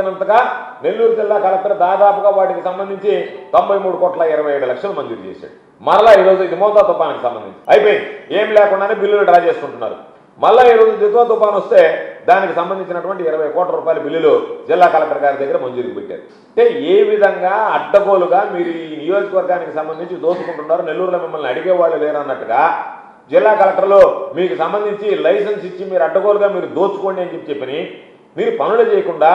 అంతగా నెల్లూరు జిల్లా కలెక్టర్ దాదాపుగా వాటికి సంబంధించి తొంభై మూడు కోట్ల ఇరవై ఏడు లక్షలు మంజూరు చేశాడు. మరలా ఈరోజు ఇది మోతా తుఫానికి సంబంధించి. అయిపోయింది. ఏం లేకుండానే బిల్లులు డ్రా చేసుకుంటున్నారు మళ్ళా ఈరోజు దిత్వా తుఫాన్ వస్తే దానికి సంబంధించినటువంటి ఇరవై కోట్ల రూపాయల బిల్లులు జిల్లా కలెక్టర్ గారి దగ్గర మంజూరుకి పెట్టారు. అంటే ఏ విధంగా అడ్డగోలుగా మీరు ఈ నియోజకవర్గానికి సంబంధించి దోచుకుంటున్నారు నెల్లూరులో మిమ్మల్ని అడిగేవాళ్ళు లేరన్నట్టుగా జిల్లా కలెక్టర్లు మీకు సంబంధించి లైసెన్స్ ఇచ్చి మీరు అడ్డగోలుగా మీరు దోచుకోండి అని చెప్పి చెప్పని మీరు పనులు చేయకుండా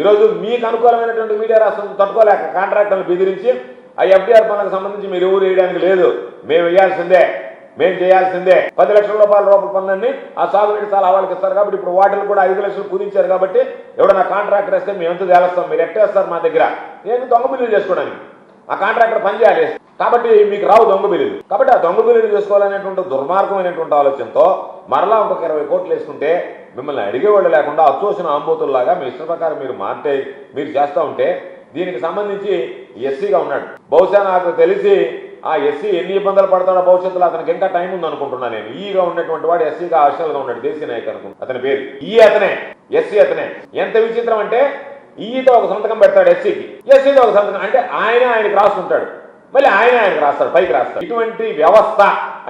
ఈరోజు మీకు అనుకూలమైనటువంటి మీడియా రాష్ట్రం తట్టుకోలేక కాంట్రాక్టర్లు బెదిరించి ఆ ఎఫ్డీఆర్ పనులకు సంబంధించి మీరు ఎవరు వేయడానికి లేదు. మేము వేయాల్సిందే. మేము చేయాల్సిందే. పది లక్షల రూపాయల రూపాయల పనులన్నీ ఆ సాగునీటి చాలా వాళ్ళకి ఇస్తారు కాబట్టి ఇప్పుడు వాటిని కూడా ఐదు లక్షలు కుదించారు కాబట్టి ఎవడన్నా కాంట్రాక్టర్ వేస్తే మేము ఎంత తేలుస్తాం? మీరు ఎట్టేస్తారు మా దగ్గర? నేను దొంగ బిల్లు చేసుకోవడానికి? ఆ కాంట్రాక్టర్ పని చేయాలి. కాబట్టి మీకు రావు దొంగ బిల్లులు. కాబట్టి ఆ దొంగ బిల్లులు చేసుకోవాలనేటువంటి దుర్మార్గమైనటువంటి ఆలోచనతో మరలా ఇంకొక ఇరవై కోట్లు వేసుకుంటే మిమ్మల్ని అడిగేవాళ్ళు లేకుండా అచ్చోసిన ఆంబోతుల్లాగా మీ ఇష్ట ప్రకారం మీరు మారితే మీరు చేస్తూ ఉంటే దీనికి సంబంధించి ఎస్సీగా ఉన్నాడు. బహుశా నాకు తెలిసి ఆ ఎస్సీ ఎన్ని ఇబ్బందులు పడతాడో భవిష్యత్తులో అతనికి ఇంకా టైం ఉంది అనుకుంటున్నాను నేను. ఈగా ఉన్నటువంటి వాడు ఎస్సీగా ఆశలుగా ఉన్నాడు దేశీయ నాయక్ అనుకుంటు. అతని పేరు ఈ అతనే ఎస్సీ అతనే. ఎంత విచిత్రం అంటే ఈతో ఒక సంతకం పెడతాడు ఎస్సీకి. ఎస్సీతో ఒక సంతకం అంటే ఆయన ఆయనకి రాసుకుంటాడు. మళ్ళీ ఆయన ఆయనకు రాస్తాడు పైకి రాస్తాడు ఇటువంటి వ్యవస్థ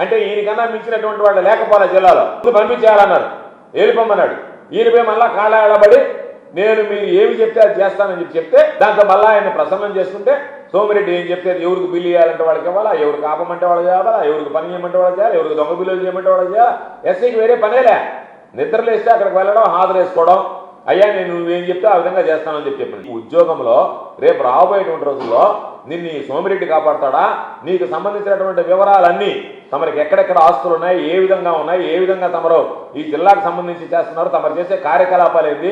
అంటే ఈయనకన్నా మించినటువంటి వాళ్ళు లేకపోలే జిల్లాలో. ముందు పంపించేయాలన్నారు. వెళ్ళిపోమన్నాడు పోయి మళ్ళా కాలాడబడి నేను మీరు ఏమి చెప్తే అది చేస్తానని చెప్పి చెప్తే దాంతో మళ్ళీ ఆయన ప్రసన్నం చేసుకుంటే సోమిరెడ్డి ఏం చెప్తే ఎవరికి బిల్లు ఇవ్వాలంటే వాళ్ళకి ఇవ్వాలా? ఎవరికి ఆపమంటే వాళ్ళు చేయాలా ఎవరికి పని చేయమంటే వాళ్ళు చేయాలి? ఎవరికి దొంగ బిల్లులు చేయమంటే వాళ్ళు చేయాలి? ఎస్సీకి వేరే పనేలే నిద్రలేస్తే అక్కడికి వెళ్ళడం హాజరు వేసుకోవడం అయ్యా నేను నువ్వేం చెప్తే ఆ విధంగా చేస్తానని చెప్పి చెప్పండి. ఉద్యోగంలో రేపు రాబోయేటువంటి రోజుల్లో నిన్ను సోమిరెడ్డి కాపాడతాడా? నీకు సంబంధించినటువంటి వివరాలన్నీ తమరికి ఎక్కడెక్కడ ఆస్తులు ఉన్నాయి ఏ విధంగా ఉన్నాయి ఏ విధంగా తమరు ఈ జిల్లాకు సంబంధించి చేస్తున్నారు తమరు చేసే కార్యకలాపాలు ఏంటి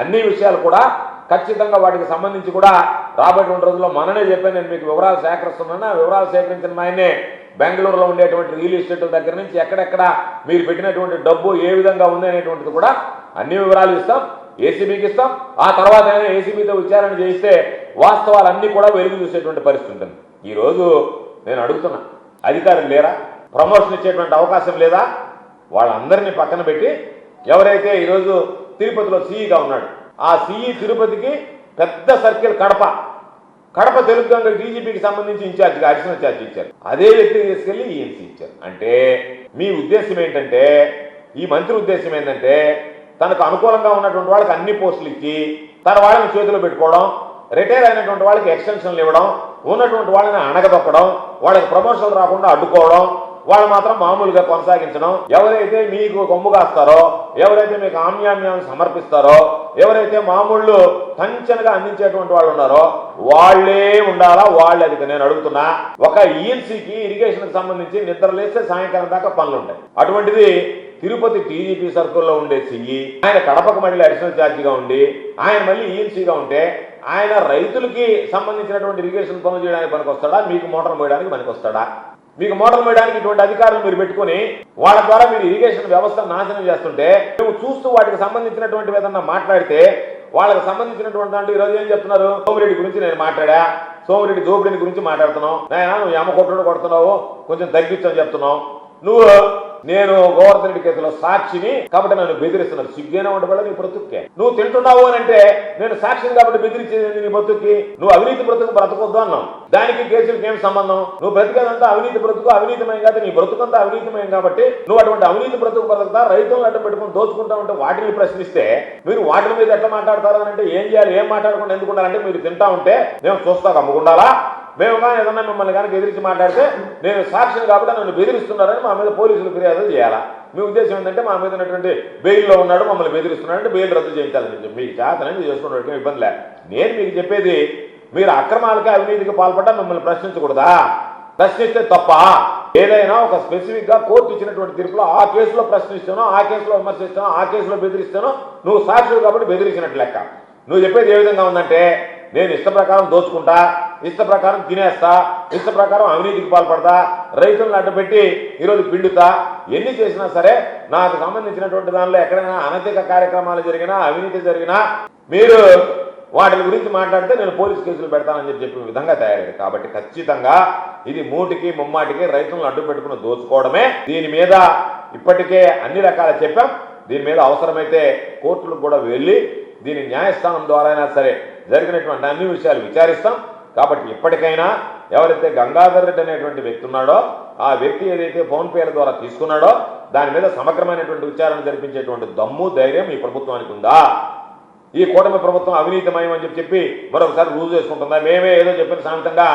అన్ని విషయాలు కూడా ఖచ్చితంగా వాటికి సంబంధించి కూడా రాబోయేటువంటి రోజుల్లో మననే చెప్పాను నేను మీకు వివరాలు సేకరిస్తున్నాను. ఆ వివరాలు సేకరించిన ఆయనే బెంగళూరులో ఉండేటువంటి రియల్ ఎస్టేట్ల దగ్గర నుంచి ఎక్కడెక్కడ మీరు పెట్టినటువంటి డబ్బు ఏ విధంగా ఉంది అనేటువంటిది కూడా అన్ని వివరాలు ఇస్తాం. ఏసీబీకి ఇస్తాం. ఆ తర్వాత అయినా ఏసీబీతో విచారణ చేస్తే వాస్తవాలన్నీ కూడా వెలుగు చూసేటువంటి పరిస్థితి ఉంటుంది. ఈరోజు నేను అడుగుతున్నా అధికారులు లేరా? ప్రమోషన్ ఇచ్చేటువంటి అవకాశం లేదా? వాళ్ళందరినీ పక్కన పెట్టి ఎవరైతే ఈరోజు తిరుపతిలో సీఈగా ఉన్నాడు ఆ సీఈ తిరుపతికి పెద్ద సర్కిల్ కడప కడప తెలుగు డీజీపీకి సంబంధించి ఇన్ఛార్జిగా అడిషనల్ ఛార్జ్ ఇచ్చారు. అదే వ్యక్తిని తీసుకెళ్ళి ఈఎన్సీ ఇచ్చారు. అంటే మీ ఉద్దేశం ఏంటంటే ఈ మంత్రి ఉద్దేశం ఏంటంటే తనకు అనుకూలంగా ఉన్నటువంటి వాళ్ళకి అన్ని పోస్టులు ఇచ్చి తన వాళ్ళని చేతిలో పెట్టుకోవడం రిటైర్ అయినటువంటి వాళ్ళకి ఎక్స్టెన్షన్లు ఇవ్వడం ఉన్నటువంటి వాళ్ళని అణగదొక్కడం వాళ్ళకి ప్రమోషన్లు రాకుండా అడ్డుకోవడం వాళ్ళు మాత్రం మామూలుగా కొనసాగించడం. ఎవరైతే మీకు కొమ్ము కాస్తారో ఎవరైతే మీకు ఆమ్యామ్యాన్ని సమర్పిస్తారో ఎవరైతే మామూళ్ళు టంచనగా అందించేటువంటి వాళ్ళు ఉన్నారో వాళ్ళే ఉండాలా? వాళ్ళే అది నేను అడుగుతున్నా ఒక ఈఎన్సీకి ఇరిగేషన్కి సంబంధించి నిద్ర లేస్తే సాయంకాలం దాకా పనులు ఉంటాయి అటువంటిది తిరుపతి టీడీపీ సర్కిల్లో ఉండే సింగి ఆయన కడపకు మళ్ళీ అడిషనల్ ఛార్జిగా ఉండి ఆయన మళ్ళీ ఈఎన్సీగా ఉంటే ఆయన రైతులకి సంబంధించినటువంటి ఇరిగేషన్ పనులు చేయడానికి పనికొస్తాడా? మీకు మోటార్ పోయడానికి పనికొస్తాడా? మీకు మోటార్ పోయడానికి ఇటువంటి అధికారులు మీరు పెట్టుకొని వాళ్ళ ద్వారా మీరు ఇరిగేషన్ వ్యవస్థను నాశనం చేస్తుంటే మేము చూస్తూ వాటికి సంబంధించినటువంటి ఏదన్నా మాట్లాడితే వాళ్ళకి సంబంధించినటువంటి అంటే ఈరోజు ఏం చెప్తున్నారు? సోమిరెడ్డి గురించి నేను మాట్లాడా? సోమిరెడ్డి దోపిడీని గురించి మాట్లాడుతున్నావు? నాయన నువ్వు ఎమ్మ కొట్టుడు కొడుతున్నావు కొంచెం తగ్గించని చెప్తున్నావు. నువ్వు నేను గోవర్ధన్ రెడ్డి కేసులో సాక్షిని కాబట్టి నన్ను బెదిరిస్తున్నాను సిగ్గేనా ఉండబడ నీ బ్రతుక్కే. నువ్వు తింటున్నావు అని అంటే నేను సాక్షిని కాబట్టి బెదిరించేది నీ బ్రతుక్కి? నువ్వు అవినీతి బ్రతుకు బ్రతకొద్దు అన్నావు. దానికి కేసులకి ఏం సంబంధం? నువ్వు బ్రతికేదంతా అవినీతి బ్రతుకు అవినీతిమయం కాదు. నీ బ్రతుకంతా అవినీతిమయం కాబట్టి నువ్వు అటువంటి అవినీతి బ్రతుకు బ్రతుకుతా రైతులను అడ్డం పెట్టుకుని దోచుకుంటా ఉంటే వాటిని ప్రశ్నిస్తే మీరు వాటి మీద ఎట్లా మాట్లాడతారు అని అంటే ఏం చేయాలి ఏం మాట్లాడకుండా ఎందుకు ఉండాలంటే మీరు తింటా ఉంటే మేము చూస్తా. అమ్ముకుండాలా మేము కానీ ఏదన్నా మిమ్మల్ని కనుక ఎదిరించి మాట్లాడితే నేను సాక్షిని కాబట్టి నన్ను బెదిరిస్తున్నారని మా మీద పోలీసులు ఫిర్యాదు చేయాలా? మీ ఉద్దేశం ఏంటంటే మా మీద ఉన్నటువంటి బెయిల్లో ఉన్నాడు మమ్మల్ని బెదిరిస్తున్నాడంటే బెయిల్ రద్దు చేయించాలని చెప్పి. మీకు చేతనని చేసుకున్నట్టు ఇబ్బంది లే. నేను మీకు చెప్పేది మీరు అక్రమాలకి అవినీతికి పాల్పడ్డా మిమ్మల్ని ప్రశ్నించకూడదా? ప్రశ్నిస్తే తప్ప? ఏదైనా ఒక స్పెసిఫిక్గా కోర్టు ఇచ్చినటువంటి తీర్పులో ఆ కేసులో ప్రశ్నిస్తానో ఆ కేసులో విమర్శిస్తానో ఆ కేసులో బెదిరిస్తానో నువ్వు సాక్షులు కాబట్టి బెదిరించినట్లు లెక్క. నువ్వు చెప్పేది ఏ విధంగా ఉందంటే నేను ఇష్ట ప్రకారం దోచుకుంటా ఇష్ట ప్రకారం తినేస్తా ఇష్ట ప్రకారం అవినీతికి పాల్పడతా రైతులను అడ్డుపెట్టి ఈరోజు పిండుతా ఎన్ని చేసినా సరే నాకు సంబంధించినటువంటి దానిలో ఎక్కడైనా అనైతిక కార్యక్రమాలు జరిగినా అవినీతి జరిగినా మీరు వాటి గురించి మాట్లాడితే నేను పోలీస్ కేసులు పెడతానని చెప్పి విధంగా తయారైంది కాబట్టి ఖచ్చితంగా ఇది మూటికి ముమ్మాటికి రైతులను అడ్డు పెట్టుకుని దోచుకోవడమే. దీని మీద ఇప్పటికే అన్ని రకాల చెప్పాం. దీని మీద అవసరమైతే కోర్టులకు కూడా వెళ్ళి దీని న్యాయస్థానం ద్వారా అయినా సరే జరిగినటువంటి అన్ని విషయాలు విచారిస్తాం. కాబట్టి ఇప్పటికైనా ఎవరైతే గంగాధర్ రెడ్డి అనేటువంటి వ్యక్తి ఉన్నాడో ఆ వ్యక్తి ఏదైతే ఫోన్ పేల ద్వారా తీసుకున్నాడో దాని మీద సమగ్రమైనటువంటి విచారణ జరిపించేటువంటి దమ్ము ధైర్యం ఈ ప్రభుత్వానికి ఉందా? ఈ కూటమి ప్రభుత్వం అవినీతమయం అని చెప్పి చెప్పి మరొకసారి రుజువు చేసుకుంటుందా? మేమే ఏదో చెప్పిన సామెతంగా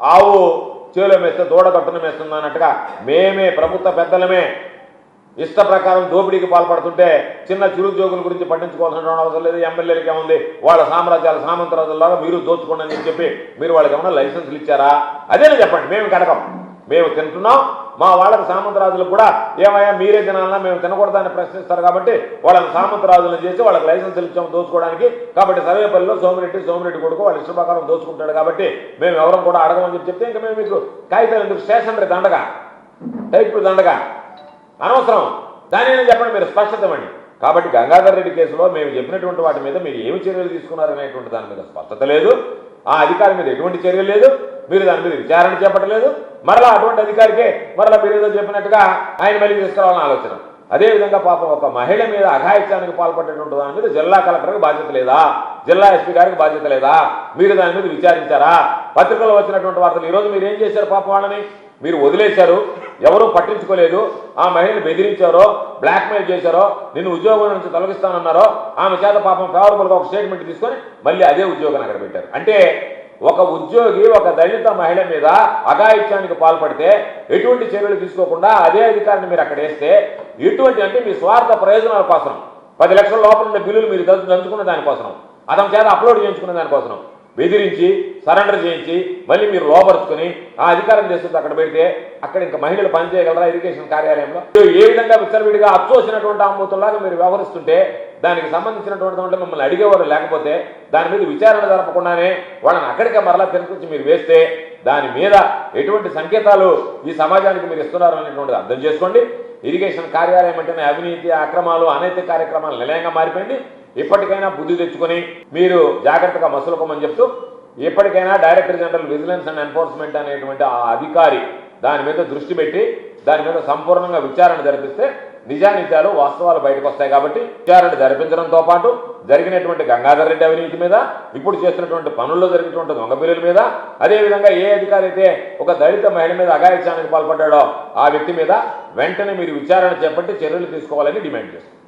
ఆవు చేలో మేస్తే దూడ కట్టును మేస్తుంది అన్నట్టుగా మేమే ప్రభుత్వ పెద్దలమే ఇష్ట ప్రకారం దోపిడీకి పాల్పడుతుంటే చిన్న చిరుద్యోగుల గురించి పట్టించుకోవాల్సిన అవసరం లేదు. ఎమ్మెల్యేలకి ఏముంది వాళ్ళ సామ్రాజ్యాల సామంతరాజులాగా మీరు దోచుకోండి అని చెప్పి మీరు వాళ్ళకి ఏమన్నా లైసెన్సులు ఇచ్చారా? అదేనే చెప్పండి. మేము కడకం మేము తింటున్నాం. మా వాళ్ళకి సామంతరాజులకు కూడా ఏమయ్యా మీరే తినాలన్నా మేము తినకూడదని ప్రశ్నిస్తారు కాబట్టి వాళ్ళని సామంతరాజులను చేసి వాళ్ళకి లైసెన్సులు ఇచ్చాము దోచుకోవడానికి. కాబట్టి సర్వేపల్లిలో సోమిరెడ్డి సోమిరెడ్డి కొడుకు వాళ్ళ ఇష్ట ప్రకారం దోచుకుంటాడు కాబట్టి మేము ఎవరం కూడా అడగమని చెప్పి చెప్తే ఇంకా మేము మీకు కాగితాలు ఎందుకు? స్టేషనరీ దండగా. టైప్ దండగా. అనవసరం. దాని చెప్పండి మీరు స్పష్టత ఇవ్వండి కాబట్టి గంగాధర్ రెడ్డి కేసులో మేము చెప్పినటువంటి వాటి మీద మీరు ఏమి చర్యలు తీసుకున్నారనేటువంటి దాని మీద స్పష్టత లేదు. ఆ అధికారి మీద ఎటువంటి చర్యలు లేదు. మీరు దాని మీద విచారణ చేపట్టలేదు. మరలా అటువంటి అధికారికే మరలా మీరు ఏదో చెప్పినట్టుగా ఆయన మళ్ళీ తీసుకురావాలని ఆలోచన. అదేవిధంగా పాపం ఒక మహిళ మీద అఘాయిత్యానికి పాల్పడేటువంటి దాని మీద జిల్లా కలెక్టర్కి బాధ్యత లేదా? జిల్లా ఎస్పీ గారికి బాధ్యత లేదా? మీరు దాని మీద విచారించారా? పత్రికల్లో వచ్చినటువంటి వార్తలు ఈరోజు మీరు ఏం చేశారు పాపం వాళ్ళని? మీరు వదిలేశారు ఎవరూ పట్టించుకోలేదు ఆ మహిళను బెదిరించారో బ్లాక్మెయిల్ చేశారో నిన్ను ఉద్యోగం నుంచి తొలగిస్తానన్నారో ఆమె చేత పాపం ఫేవరబుల్గా ఒక స్టేట్మెంట్ తీసుకొని మళ్ళీ అదే ఉద్యోగం అక్కడ పెట్టారు. అంటే ఒక ఉద్యోగి ఒక దళిత మహిళ మీద అఘాయిత్యానికి పాల్పడితే ఎటువంటి చర్యలు తీసుకోకుండా అదే అధికారిని మీరు అక్కడ వేస్తే ఎటువంటి అంటే మీ స్వార్థ ప్రయోజనాల కోసం పది లక్షల లోపల ఉన్న బిల్లులు మీరు దంచుకున్న దానికోసం అతని చేత అప్లోడ్ చేయించుకున్న దానికోసం బెదిరించి సరెండర్ చేయించి మళ్ళీ మీరు లోపరుచుకుని ఆ అధికారం చేస్తుంది అక్కడ పెడితే అక్కడ ఇంకా మహిళలు పనిచేయగలరా ఇరిగేషన్ కార్యాలయంలో? ఏ విధంగా విచ్చలవిడిగా అచ్చోసినటువంటి ఆమూతుల్లాగా మీరు వ్యవహరిస్తుంటే దానికి సంబంధించినటువంటి దాంట్లో మిమ్మల్ని అడిగేవారు లేకపోతే దాని మీద విచారణ జరపకుండానే వాళ్ళని అక్కడికే మరలా తీసుకొచ్చి మీరు వేస్తే దాని మీద ఎటువంటి సంకేతాలు ఈ సమాజానికి మీరు ఇస్తున్నారు అనేటువంటిది అర్థం చేసుకోండి. ఇరిగేషన్ కార్యాలయం అంటేనే అవినీతి అక్రమాలు అనైతిక కార్యక్రమాలు నిలయంగా మారిపోయింది. ఇప్పటికైనా బుద్ధి తెచ్చుకొని మీరు జాగ్రత్తగా మసులుకోమని చెప్తూ ఇప్పటికైనా director general vigilance and enforcement అనేటువంటి ఆ అధికారి దాని మీద దృష్టి పెట్టి దాని మీద సంపూర్ణంగా విచారణ జరిపిస్తే నిజానిజాలు వాస్తవాలు బయటకు వస్తాయి కాబట్టి విచారణ జరిపించడంతో పాటు జరిగినటువంటి గంగాధర్ రెడ్డి అవినీతి మీద ఇప్పుడు చేస్తున్నటువంటి పనుల్లో జరిగినటువంటి దొంగ బిల్లుల మీద అదేవిధంగా ఏ అధికారి అయితే ఒక దళిత మహిళ మీద అఘాయిత్యానికి పాల్పడ్డాడో ఆ వ్యక్తి మీద వెంటనే మీరు విచారణ చేపట్టి చర్యలు తీసుకోవాలని డిమాండ్ చేస్తారు